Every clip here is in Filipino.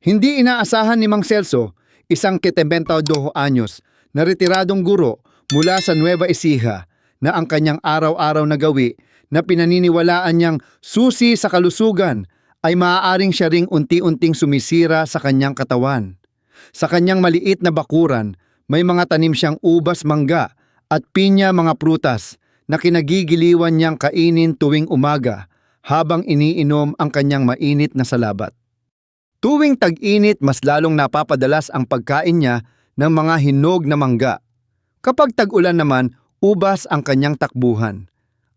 Hindi inaasahan ni Mang Celso, isang 72 anyos na retiradong guro mula sa Nueva Ecija na ang kanyang araw-araw na gawi na pinaniniwalaan niyang susi sa kalusugan ay maaaring siya ring unti-unting sumisira sa kanyang katawan. Sa kanyang maliit na bakuran, may mga tanim siyang ubas mangga at pinya mga prutas na kinagigiliwan niyang kainin tuwing umaga habang iniinom ang kanyang mainit na salabat. Tuwing tag-init, mas lalong napapadalas ang pagkain niya ng mga hinog na mangga. Kapag tag-ulan naman, ubas ang kanyang takbuhan.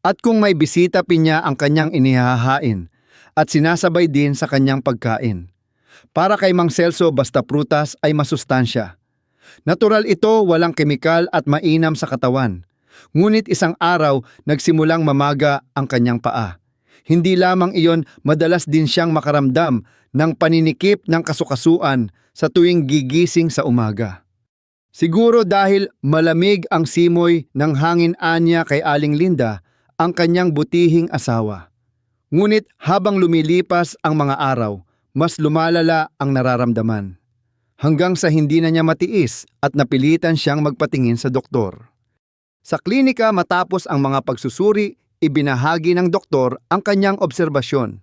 At kung may bisita pinya ang kanyang inihahain at sinasabay din sa kanyang pagkain. Para kay Mang Celso, basta prutas ay masustansya. Natural ito, walang kemikal at mainam sa katawan. Ngunit isang araw, nagsimulang mamaga ang kanyang paa. Hindi lamang iyon, madalas din siyang makaramdam ng paninikip ng kasukasuan sa tuwing gigising sa umaga. Siguro dahil malamig ang simoy ng hangin anya kay Aling Linda, ang kanyang butihing asawa. Ngunit habang lumilipas ang mga araw, mas lumalala ang nararamdaman. Hanggang sa hindi na niya matiis at napilitan siyang magpatingin sa doktor. Sa klinika matapos ang mga pagsusuri, ibinahagi ng doktor ang kanyang obserbasyon.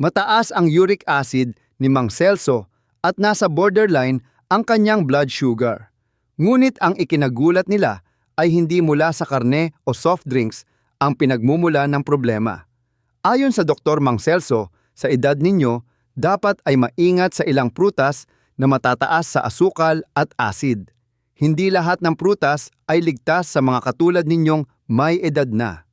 Mataas ang uric acid ni Mang Celso at nasa borderline ang kanyang blood sugar. Ngunit ang ikinagulat nila ay hindi mula sa karne o soft drinks ang pinagmumula ng problema. Ayon sa Dr. Mang Celso, sa edad ninyo, dapat ay maingat sa ilang prutas na matataas sa asukal at acid. Hindi lahat ng prutas ay ligtas sa mga katulad ninyong may edad na.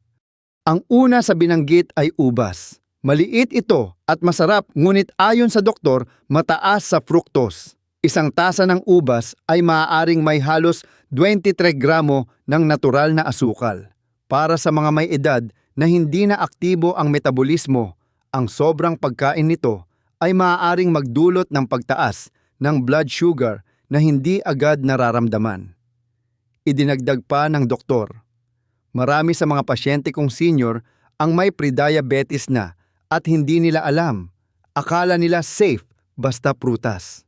Ang una sa binanggit ay ubas. Maliit ito at masarap ngunit ayon sa doktor mataas sa fructose. Isang tasa ng ubas ay maaaring may halos 23 gramo ng natural na asukal. Para sa mga may edad na hindi na aktibo ang metabolismo, ang sobrang pagkain nito ay maaaring magdulot ng pagtaas ng blood sugar na hindi agad nararamdaman. Idinagdag pa ng doktor, marami sa mga pasyente kong senior ang may prediabetes na at hindi nila alam. Akala nila safe basta prutas.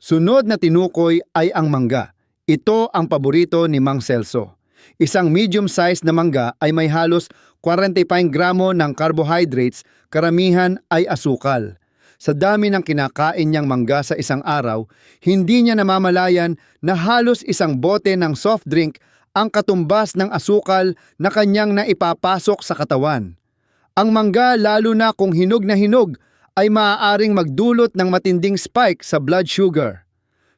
Sunod na tinukoy ay ang mangga. Ito ang paborito ni Mang Celso. Isang medium-sized na mangga ay may halos 45 gramo ng carbohydrates, karamihan ay asukal. Sa dami ng kinakain niyang mangga sa isang araw, hindi niya namamalayan na halos isang bote ng soft drink ang katumbas ng asukal na kanyang naipapasok sa katawan. Ang mangga lalo na kung hinog na hinog ay maaaring magdulot ng matinding spike sa blood sugar.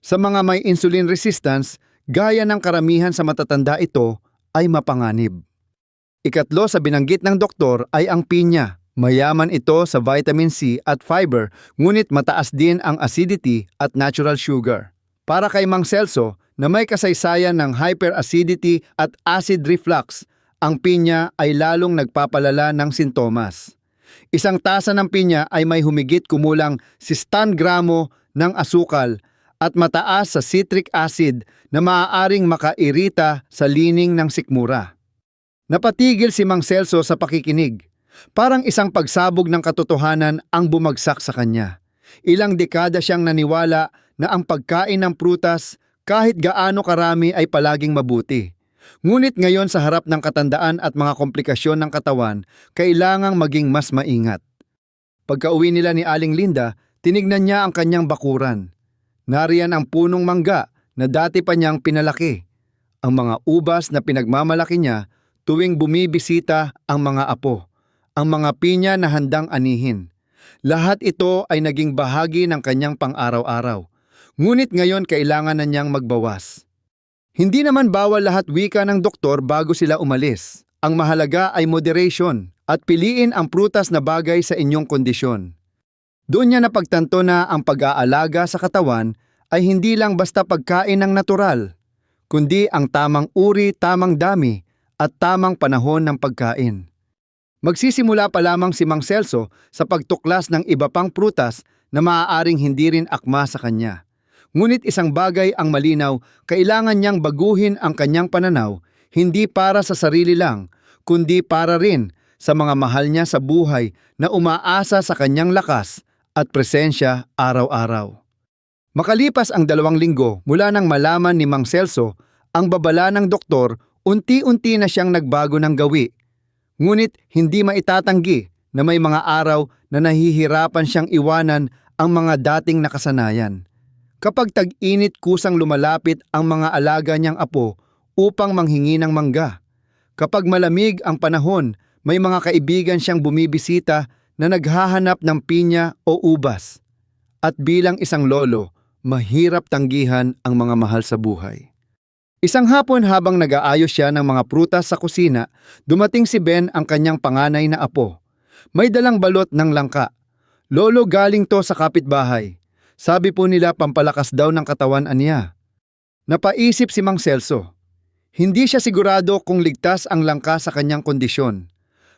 Sa mga may insulin resistance, gaya ng karamihan sa matatanda ito, ay mapanganib. Ikatlo sa binanggit ng doktor ay ang pinya. Mayaman ito sa vitamin C at fiber, ngunit mataas din ang acidity at natural sugar. Para kay Mang Celso, na may kasaysayan ng hyperacidity at acid reflux, ang pinya ay lalong nagpapalala ng sintomas. Isang tasa ng pinya ay may humigit kumulang 60 gramo ng asukal at mataas sa citric acid na maaaring makairita sa lining ng sikmura. Napatigil si Mang Celso sa pakikinig. Parang isang pagsabog ng katotohanan ang bumagsak sa kanya. Ilang dekada siyang naniwala na ang pagkain ng prutas kahit gaano karami ay palaging mabuti. Ngunit ngayon sa harap ng katandaan at mga komplikasyon ng katawan, kailangang maging mas maingat. Pagka-uwi nila ni Aling Linda, tinignan niya ang kanyang bakuran. Nariyan ang punong mangga na dati pa niyang pinalaki. Ang mga ubas na pinagmamalaki niya tuwing bumibisita ang mga apo. Ang mga pinya na handang anihin. Lahat ito ay naging bahagi ng kanyang pang-araw-araw. Ngunit ngayon kailangan na niyang magbawas. Hindi naman bawal lahat wika ng doktor bago sila umalis. Ang mahalaga ay moderation at piliin ang prutas na bagay sa inyong kondisyon. Doon niya napagtanto na ang pag-aalaga sa katawan ay hindi lang basta pagkain ng natural, kundi ang tamang uri, tamang dami at tamang panahon ng pagkain. Magsisimula pa lamang si Mang Celso sa pagtuklas ng iba pang prutas na maaaring hindi rin akma sa kanya. Ngunit isang bagay ang malinaw, kailangan niyang baguhin ang kanyang pananaw, hindi para sa sarili lang, kundi para rin sa mga mahal niya sa buhay na umaasa sa kanyang lakas at presensya araw-araw. Makalipas ang dalawang linggo mula nang malaman ni Mang Celso ang babala ng doktor, unti-unti na siyang nagbago ng gawi. Ngunit hindi maitatanggi na may mga araw na nahihirapan siyang iwanan ang mga dating nakasanayan. Kapag tag-init kusang lumalapit ang mga alaga niyang apo upang manghingi ng mangga. Kapag malamig ang panahon, may mga kaibigan siyang bumibisita na naghahanap ng pinya o ubas. At bilang isang lolo, mahirap tanggihan ang mga mahal sa buhay. Isang hapon habang nag-aayos siya ng mga prutas sa kusina, dumating si Ben ang kanyang panganay na apo. May dalang balot ng langka. Lolo galing to sa kapitbahay. Sabi po nila pampalakas daw ng katawan aniya. Napaisip si Mang Celso. Hindi siya sigurado kung ligtas ang langka sa kanyang kondisyon.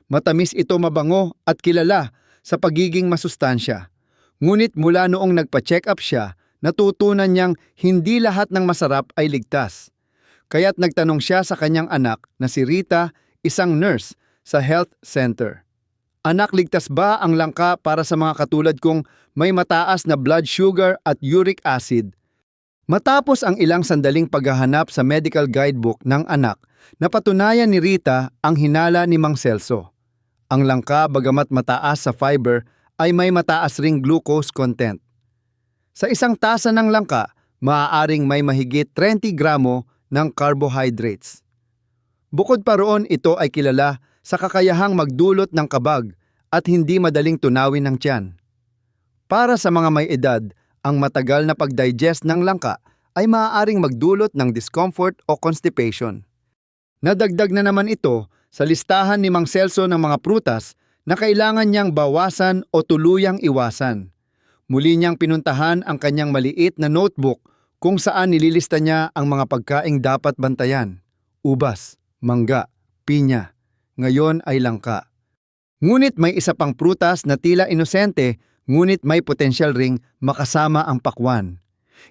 Matamis ito mabango at kilala sa pagiging masustansya. Ngunit mula noong nagpa-check up siya, natutunan niyang hindi lahat ng masarap ay ligtas. Kaya't nagtanong siya sa kanyang anak na si Rita, isang nurse sa health center. Anak, ligtas ba ang langka para sa mga katulad kong may mataas na blood sugar at uric acid? Matapos ang ilang sandaling paghahanap sa medical guidebook ng anak, napatunayan ni Rita ang hinala ni Mang Celso. Ang langka bagamat mataas sa fiber ay may mataas ring glucose content. Sa isang tasa ng langka, maaaring may mahigit 30 gramo ng carbohydrates. Bukod pa roon, ito ay kilala sa kakayahang magdulot ng kabag at hindi madaling tunawin ng tiyan. Para sa mga may edad, ang matagal na pagdigest ng langka ay maaaring magdulot ng discomfort o constipation. Nadagdag na naman ito sa listahan ni Mang Celso ng mga prutas na kailangan niyang bawasan o tuluyang iwasan. Muli niyang pinuntahan ang kanyang maliit na notebook kung saan nililista niya ang mga pagkaing dapat bantayan. Ubas, mangga, pinya. Ngayon ay langka. Ngunit may isa pang prutas na tila inosente ngunit may potensyal ring makasama ang pakwan.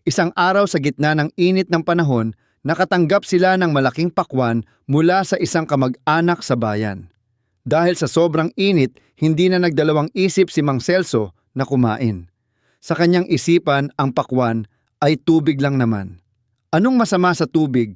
Isang araw sa gitna ng init ng panahon, nakatanggap sila ng malaking pakwan mula sa isang kamag-anak sa bayan. Dahil sa sobrang init, hindi na nagdalawang isip si Mang Celso na kumain. Sa kanyang isipan, ang pakwan ay tubig lang naman. Anong masama sa tubig?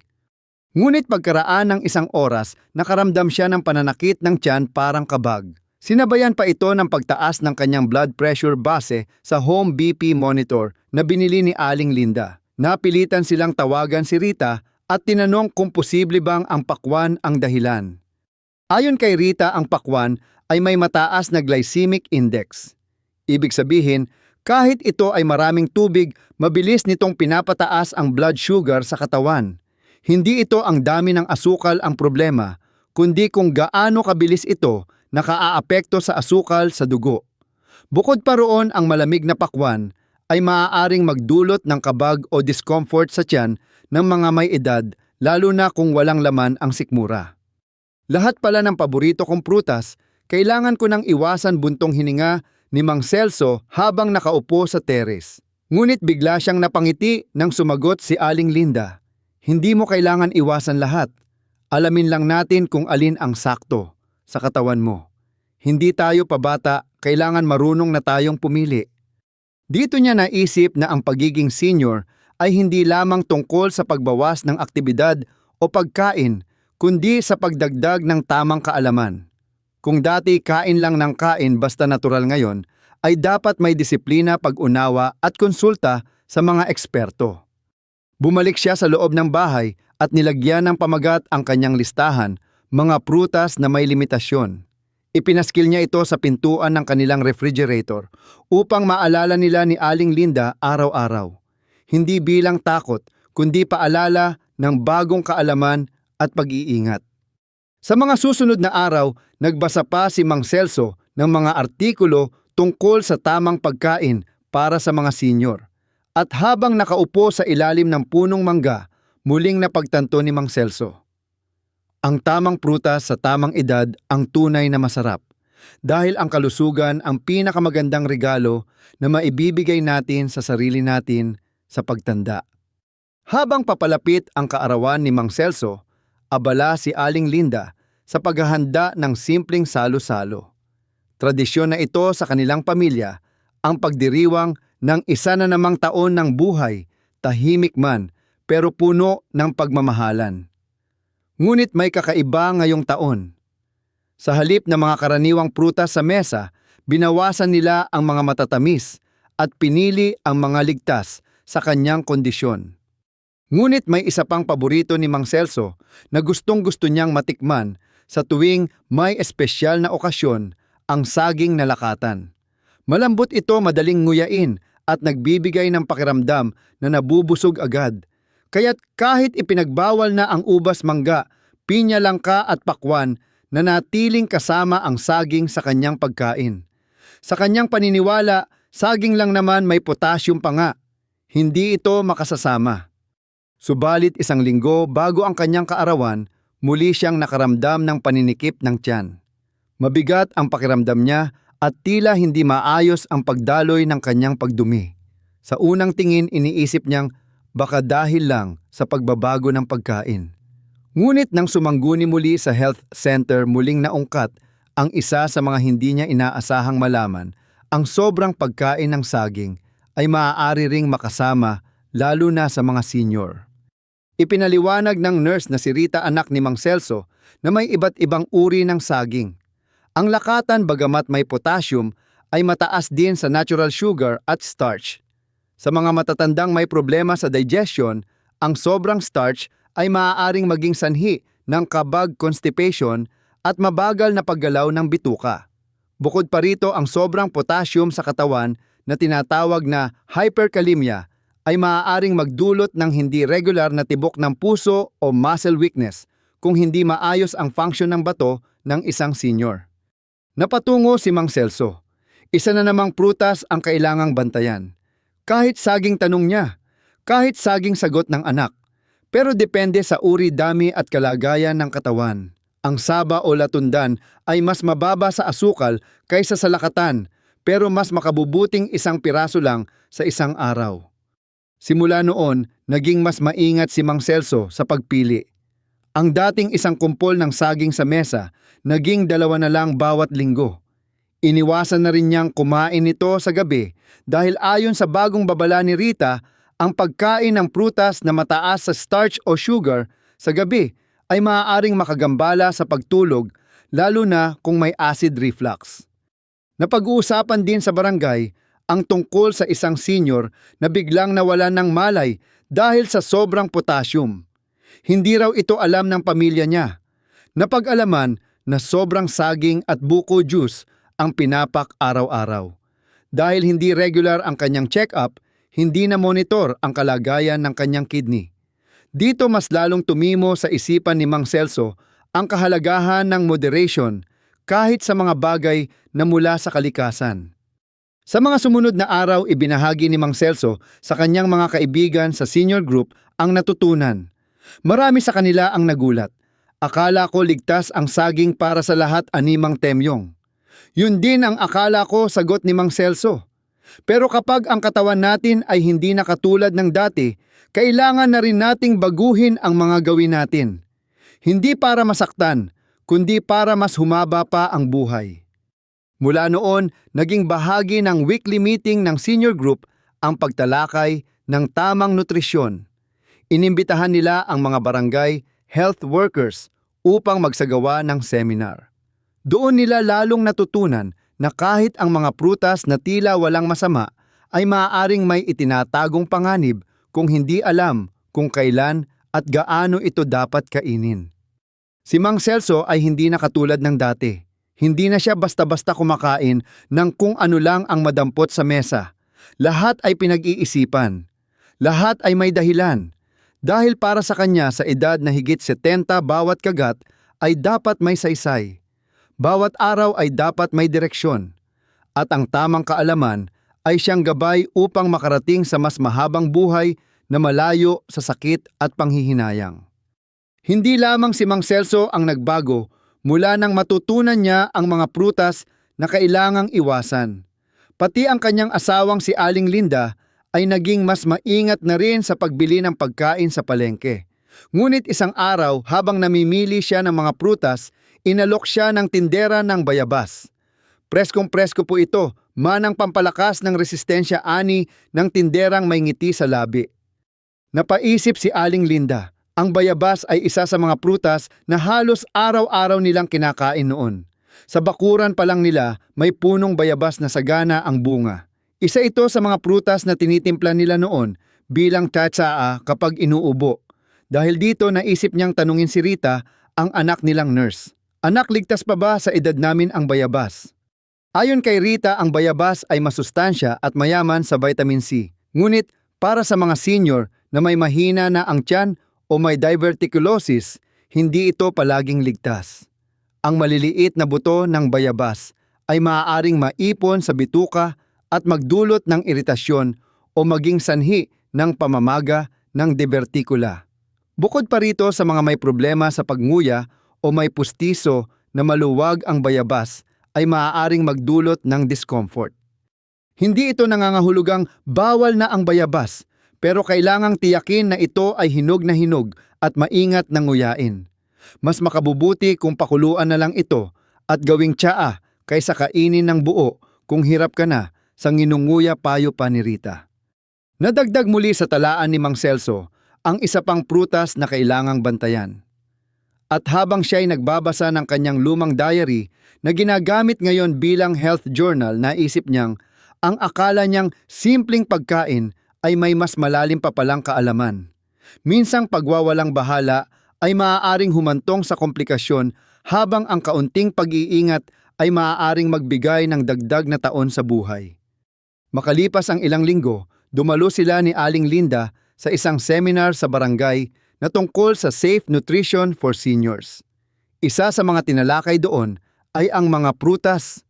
Ngunit pagkaraan ng isang oras, nakaramdam siya ng pananakit ng tiyan parang kabag. Sinabayan pa ito ng pagtaas ng kanyang blood pressure base sa home BP monitor na binili ni Aling Linda. Napilitan silang tawagan si Rita at tinanong kung posible bang ang pakwan ang dahilan. Ayon kay Rita, ang pakwan ay may mataas na glycemic index. Ibig sabihin, kahit ito ay maraming tubig, mabilis nitong pinapataas ang blood sugar sa katawan. Hindi ito ang dami ng asukal ang problema, kundi kung gaano kabilis ito nakaaapekto sa asukal sa dugo. Bukod pa roon ang malamig na pakwan ay maaaring magdulot ng kabag o discomfort sa tiyan ng mga may edad lalo na kung walang laman ang sikmura. Lahat pala ng paborito kong prutas, kailangan ko nang iwasan buntong hininga ni Mang Celso habang nakaupo sa teres. Ngunit bigla siyang napangiti nang sumagot si Aling Linda. Hindi mo kailangan iwasan lahat. Alamin lang natin kung alin ang sakto sa katawan mo. Hindi tayo pabata, kailangan marunong na tayong pumili. Dito niya naisip na ang pagiging senior ay hindi lamang tungkol sa pagbawas ng aktibidad o pagkain, kundi sa pagdagdag ng tamang kaalaman. Kung dati kain lang ng kain basta natural ngayon, ay dapat may disiplina pag-unawa at konsulta sa mga eksperto. Bumalik siya sa loob ng bahay at nilagyan ng pamagat ang kanyang listahan mga prutas na may limitasyon. Ipinaskil niya ito sa pintuan ng kanilang refrigerator upang maalala nila ni Aling Linda araw-araw. Hindi bilang takot, kundi paalala ng bagong kaalaman at pag-iingat. Sa mga susunod na araw, nagbasa pa si Mang Celso ng mga artikulo tungkol sa tamang pagkain para sa mga senior. At habang nakaupo sa ilalim ng punong mangga, muling napagtanto ni Mang Celso. Ang tamang prutas sa tamang edad ang tunay na masarap. Dahil ang kalusugan ang pinakamagandang regalo na maibibigay natin sa sarili natin sa pagtanda. Habang papalapit ang kaarawan ni Mang Celso, abala si Aling Linda sa paghahanda ng simpleng salo-salo. Tradisyon na ito sa kanilang pamilya ang pagdiriwang ng isa na namang taon ng buhay, tahimik man, pero puno ng pagmamahalan. Ngunit may kakaiba ngayong taon. Sa halip ng mga karaniwang prutas sa mesa, binawasan nila ang mga matatamis at pinili ang mga ligtas sa kanyang kondisyon. Ngunit may isa pang paborito ni Mang Celso na gustong gusto niyang matikman sa tuwing may espesyal na okasyon ang saging na lakatan. Malambot ito madaling nguyain at nagbibigay ng pakiramdam na nabubusog agad. Kaya't kahit ipinagbawal na ang ubas mangga, pinya langka at pakwan, nanatiling kasama ang saging sa kanyang pagkain. Sa kanyang paniniwala, saging lang naman may potassium pa nga. Hindi ito makasasama. Subalit isang linggo bago ang kanyang kaarawan, muli siyang nakaramdam ng paninikip ng tiyan. Mabigat ang pakiramdam niya at tila hindi maayos ang pagdaloy ng kanyang pagdumi. Sa unang tingin iniisip niyang baka dahil lang sa pagbabago ng pagkain. Ngunit nang sumangguni muli sa health center muling naungkat ang isa sa mga hindi niya inaasahang malaman, ang sobrang pagkain ng saging ay maaari ring makasama lalo na sa mga senior. Ipinaliwanag ng nurse na si Rita anak ni Mang Celso na may iba't ibang uri ng saging. Ang lakatan bagamat may potassium ay mataas din sa natural sugar at starch. Sa mga matatandang may problema sa digestion, ang sobrang starch ay maaaring maging sanhi ng kabag constipation at mabagal na paggalaw ng bituka. Bukod pa rito ang sobrang potassium sa katawan na tinatawag na hyperkalemia ay maaaring magdulot ng hindi regular na tibok ng puso o muscle weakness kung hindi maayos ang function ng bato ng isang senior. Napatungo si Mang Celso. Isa na namang prutas ang kailangang bantayan. Kahit saging tanong niya, kahit saging sagot ng anak. Pero depende sa uri, dami at kalagayan ng katawan. Ang saba o latundan ay mas mababa sa asukal kaysa sa lakatan pero mas makabubuting isang piraso lang sa isang araw. Simula noon, naging mas maingat si Mang Celso sa pagpili. Ang dating isang kumpol ng saging sa mesa, naging dalawa na lang bawat linggo. Iniwasan na rin niyang kumain nito sa gabi dahil ayon sa bagong babala ni Rita, ang pagkain ng prutas na mataas sa starch o sugar sa gabi ay maaaring makagambala sa pagtulog lalo na kung may acid reflux. Napag-uusapan din sa barangay ang tungkol sa isang senior na biglang nawalan ng malay dahil sa sobrang potassium. Hindi raw ito alam ng pamilya niya. Napag-alaman na sobrang saging at buko juice ang pinapak araw-araw. Dahil hindi regular ang kanyang check-up, hindi na monitor ang kalagayan ng kanyang kidney. Dito mas lalong tumimo sa isipan ni Mang Celso ang kahalagahan ng moderation kahit sa mga bagay na mula sa kalikasan. Sa mga sumunod na araw, ibinahagi ni Mang Celso sa kanyang mga kaibigan sa senior group ang natutunan. Marami sa kanila ang nagulat. Akala ko ligtas ang saging para sa lahat animang temyong. Yun din ang akala ko sagot ni Mang Celso. Pero kapag ang katawan natin ay hindi na katulad ng dati, kailangan na rin nating baguhin ang mga gawin natin. Hindi para masaktan, kundi para mas humaba pa ang buhay. Mula noon, naging bahagi ng weekly meeting ng senior group ang pagtalakay ng tamang nutrisyon. Inimbitahan nila ang mga barangay health workers upang magsagawa ng seminar. Doon nila lalong natutunan na kahit ang mga prutas na tila walang masama ay maaaring may itinatagong panganib kung hindi alam kung kailan at gaano ito dapat kainin. Si Mang Celso ay hindi na katulad ng dati. Hindi na siya basta-basta kumakain ng kung ano lang ang madampot sa mesa. Lahat ay pinag-iisipan. Lahat ay may dahilan. Dahil para sa kanya sa edad na higit 70 bawat kagat ay dapat may saysay. Bawat araw ay dapat may direksyon. At ang tamang kaalaman ay siyang gabay upang makarating sa mas mahabang buhay na malayo sa sakit at panghihinayang. Hindi lamang si Mang Celso ang nagbago mula nang matutunan niya ang mga prutas na kailangang iwasan. Pati ang kanyang asawang si Aling Linda ay naging mas maingat na rin sa pagbili ng pagkain sa palengke. Ngunit isang araw habang namimili siya ng mga prutas, inalok siya ng tindera ng bayabas. Preskong presko po ito, manang pampalakas ng resistensya ani ng tinderang may ngiti sa labi. Napaisip si Aling Linda, ang bayabas ay isa sa mga prutas na halos araw-araw nilang kinakain noon. Sa bakuran pa lang nila, may punong bayabas na sagana ang bunga. Isa ito sa mga prutas na tinitimpla nila noon bilang tatsaa kapag inuubo. Dahil dito naisip niyang tanungin si Rita, ang anak nilang nurse. Anak, ligtas pa ba sa edad namin ang bayabas? Ayon kay Rita, ang bayabas ay masustansya at mayaman sa vitamin C. Ngunit para sa mga senior na may mahina na ang tiyan o may diverticulosis, hindi ito palaging ligtas. Ang maliliit na buto ng bayabas ay maaaring maipon sa bituka at magdulot ng iritasyon o maging sanhi ng pamamaga ng diverticula. Bukod pa rito sa mga may problema sa pagnguya o may pustiso na maluwag ang bayabas ay maaaring magdulot ng discomfort. Hindi ito nangangahulugang bawal na ang bayabas, pero kailangang tiyakin na ito ay hinog na hinog at maingat na nguyain. Mas makabubuti kung pakuluan na lang ito at gawing tsaa kaysa kainin ng buo kung hirap ka na sa nginunguya payo pa ni Rita. Nadagdag muli sa talaan ni Mang Celso ang isa pang prutas na kailangang bantayan. At habang siya ay nagbabasa ng kanyang lumang diary na ginagamit ngayon bilang health journal, naisip niyang ang akala niyang simpleng pagkain ay may mas malalim pa palang kaalaman. Minsang pagwawalang bahala ay maaaring humantong sa komplikasyon habang ang kaunting pag-iingat ay maaaring magbigay ng dagdag na taon sa buhay. Makalipas ang ilang linggo, dumalo sila ni Aling Linda sa isang seminar sa barangay na tungkol sa safe nutrition for seniors. Isa sa mga tinalakay doon ay ang mga prutas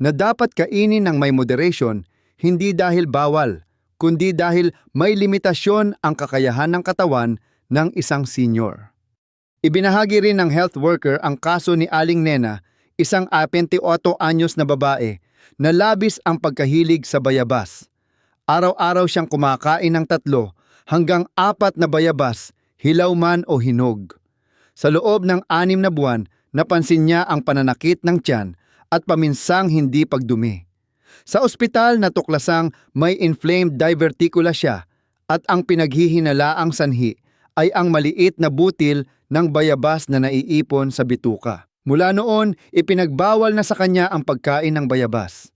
na dapat kainin ng may moderation hindi dahil bawal, kundi dahil may limitasyon ang kakayahan ng katawan ng isang senior. Ibinahagi rin ng health worker ang kaso ni Aling Nena, isang 28 anyos na babae na labis ang pagkahilig sa bayabas. Araw-araw siyang kumakain ng tatlo hanggang apat na bayabas, hilaw man o hinog. Sa loob ng anim na buwan, napansin niya ang pananakit ng tiyan at paminsang hindi pagdumi. Sa ospital natuklasang may inflamed diverticula siya at ang pinaghihinalaang sanhi ay ang maliit na butil ng bayabas na naiipon sa bituka. Mula noon, ipinagbawal na sa kanya ang pagkain ng bayabas.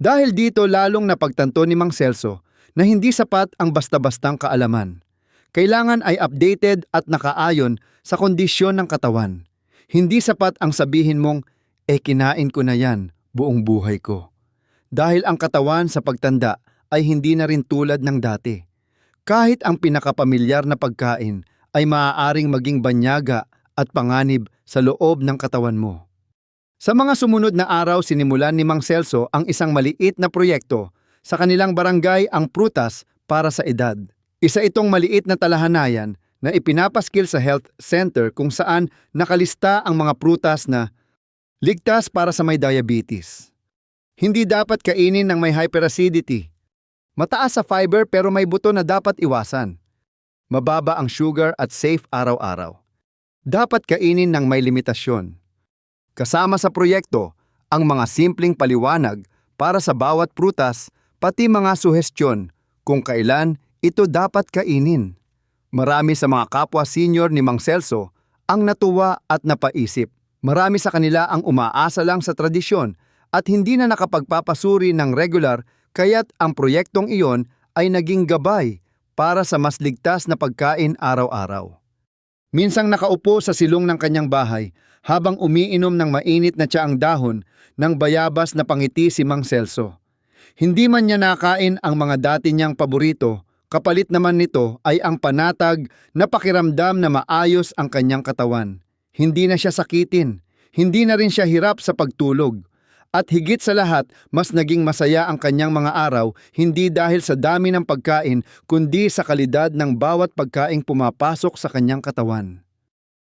Dahil dito lalong napagtanto ni Mang Celso na hindi sapat ang basta-bastang kaalaman. Kailangan ay updated at nakaayon sa kondisyon ng katawan. Hindi sapat ang sabihin mong, eh kinain ko na yan buong buhay ko. Dahil ang katawan sa pagtanda ay hindi na rin tulad ng dati. Kahit ang pinakapamilyar na pagkain ay maaaring maging banyaga at panganib sa loob ng katawan mo. Sa mga sumunod na araw sinimulan ni Mang Celso ang isang maliit na proyekto sa kanilang barangay ang prutas para sa edad. Isa itong maliit na talahanayan na ipinapaskil sa health center kung saan nakalista ang mga prutas na ligtas para sa may diabetes. Hindi dapat kainin ng may hyperacidity. Mataas sa fiber pero may buto na dapat iwasan. Mababa ang sugar at safe araw-araw. Dapat kainin ng may limitasyon. Kasama sa proyekto ang mga simpleng paliwanag para sa bawat prutas pati mga suhestyon kung kailan ito dapat kainin. Marami sa mga kapwa senior ni Mang Celso ang natuwa at napaisip. Marami sa kanila ang umaasa lang sa tradisyon at hindi na nakapagpapasuri ng regular kaya't ang proyektong iyon ay naging gabay para sa mas ligtas na pagkain araw-araw. Minsang nakaupo sa silong ng kanyang bahay habang umiinom ng mainit na tsaang dahon ng bayabas na pangiti si Mang Celso. Hindi man niya nakain ang mga dati niyang paborito, kapalit naman nito ay ang panatag na pakiramdam na maayos ang kanyang katawan. Hindi na siya sakitin, hindi na rin siya hirap sa pagtulog. At higit sa lahat, mas naging masaya ang kanyang mga araw hindi dahil sa dami ng pagkain kundi sa kalidad ng bawat pagkaing pumapasok sa kanyang katawan.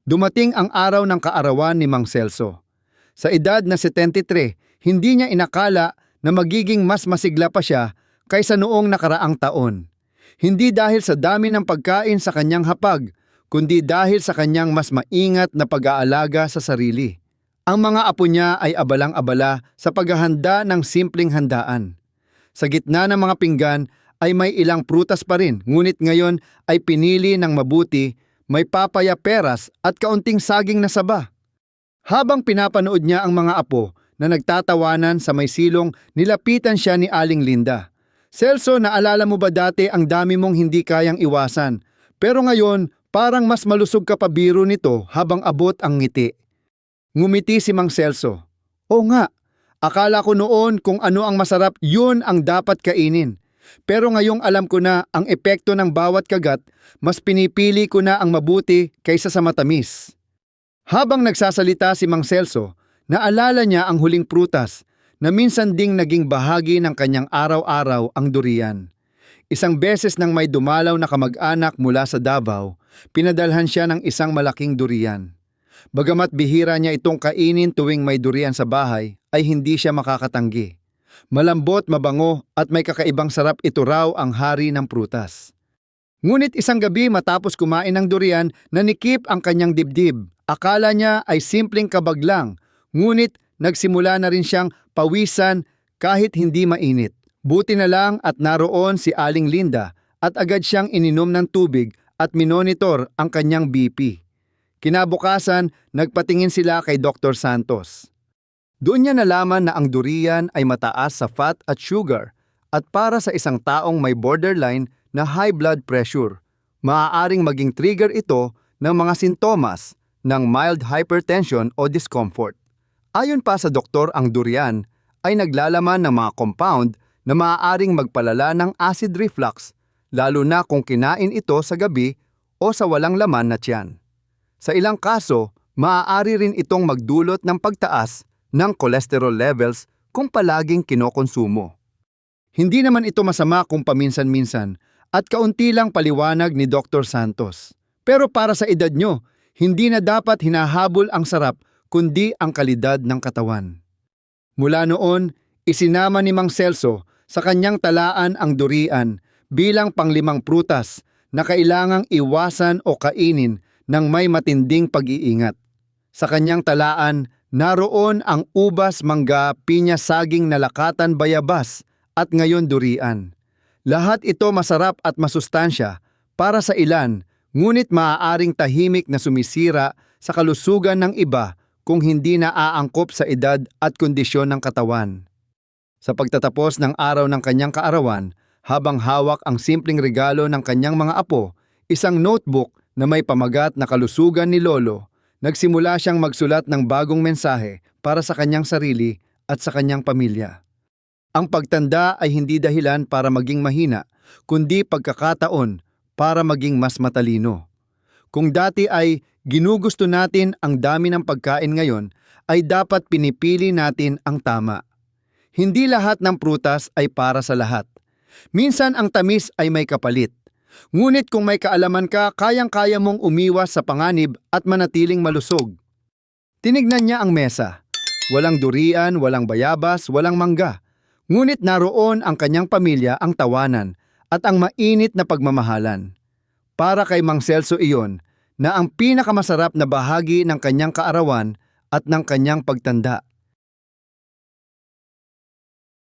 Dumating ang araw ng kaarawan ni Mang Celso. Sa edad na 73, hindi niya inakala na magiging mas masigla pa siya kaysa noong nakaraang taon. Hindi dahil sa dami ng pagkain sa kanyang hapag, kundi dahil sa kanyang mas maingat na pag-aalaga sa sarili. Ang mga apo niya ay abalang-abala sa paghahanda ng simpleng handaan. Sa gitna ng mga pinggan ay may ilang prutas pa rin, ngunit ngayon ay pinili ng mabuti, may papaya peras at kaunting saging na saba. Habang pinapanood niya ang mga apo na nagtatawanan sa may silong, nilapitan siya ni Aling Linda. Celso, naalala mo ba dati ang dami mong hindi kayang iwasan? Pero ngayon, parang mas malusog ka pa biro nito habang abot ang ngiti. Ngumiti si Mang Celso. Oo nga, akala ko noon kung ano ang masarap yun ang dapat kainin. Pero ngayong alam ko na ang epekto ng bawat kagat, mas pinipili ko na ang mabuti kaysa sa matamis. Habang nagsasalita si Mang Celso, naalala niya ang huling prutas na minsan ding naging bahagi ng kanyang araw-araw ang durian. Isang beses nang may dumalaw na kamag-anak mula sa Davao, pinadalhan siya ng isang malaking durian. Bagamat bihira niya itong kainin tuwing may durian sa bahay, ay hindi siya makakatanggi. Malambot, mabango at may kakaibang sarap ito raw ang hari ng prutas. Ngunit isang gabi matapos kumain ng durian, nanikip ang kanyang dibdib. Akala niya ay simpleng kabag lang, ngunit nagsimula na rin siyang pawisan kahit hindi mainit. Buti na lang at naroon si Aling Linda at agad siyang ininom ng tubig at minonitor ang kanyang BP. Kinabukasan, nagpatingin sila kay Dr. Santos. Doon niya nalaman na ang durian ay mataas sa fat at sugar at para sa isang taong may borderline na high blood pressure, maaaring maging trigger ito ng mga sintomas ng mild hypertension o discomfort. Ayon pa sa doktor, ang durian ay naglalaman ng mga compound na maaaring magpalala ng acid reflux lalo na kung kinain ito sa gabi o sa walang laman na tiyan. Sa ilang kaso, maaari rin itong magdulot ng pagtaas ng cholesterol levels kung palaging kinokonsumo. Hindi naman ito masama kung paminsan-minsan at kaunti lang paliwanag ni Dr. Santos. Pero para sa edad nyo, hindi na dapat hinahabol ang sarap kundi ang kalidad ng katawan. Mula noon, isinama ni Mang Celso sa kanyang talaan ang durian bilang panglimang prutas na kailangang iwasan o kainin ng may matinding pag-iingat. Sa kanyang talaan, naroon ang ubas, mangga, pinya, saging, nalakatan, bayabas at ngayon durian. Lahat ito masarap at masustansya para sa ilan, ngunit maaaring tahimik na sumisira sa kalusugan ng iba kung hindi na aangkop sa edad at kondisyon ng katawan. Sa pagtatapos ng araw ng kanyang kaarawan, habang hawak ang simpleng regalo ng kanyang mga apo, isang notebook na may pamagat na kalusugan ni Lolo, nagsimula siyang magsulat ng bagong mensahe para sa kanyang sarili at sa kanyang pamilya. Ang pagtanda ay hindi dahilan para maging mahina, kundi pagkakataon para maging mas matalino. Kung dati ay ginugusto natin ang dami ng pagkain ngayon, ay dapat pinipili natin ang tama. Hindi lahat ng prutas ay para sa lahat. Minsan ang tamis ay may kapalit. Ngunit kung may kaalaman ka, kayang-kaya mong umiwas sa panganib at manatiling malusog. Tinignan niya ang mesa. Walang durian, walang bayabas, walang mangga. Ngunit naroon ang kanyang pamilya ang tawanan at ang mainit na pagmamahalan. Para kay Mang Celso iyon na ang pinakamasarap na bahagi ng kanyang kaarawan at ng kanyang pagtanda.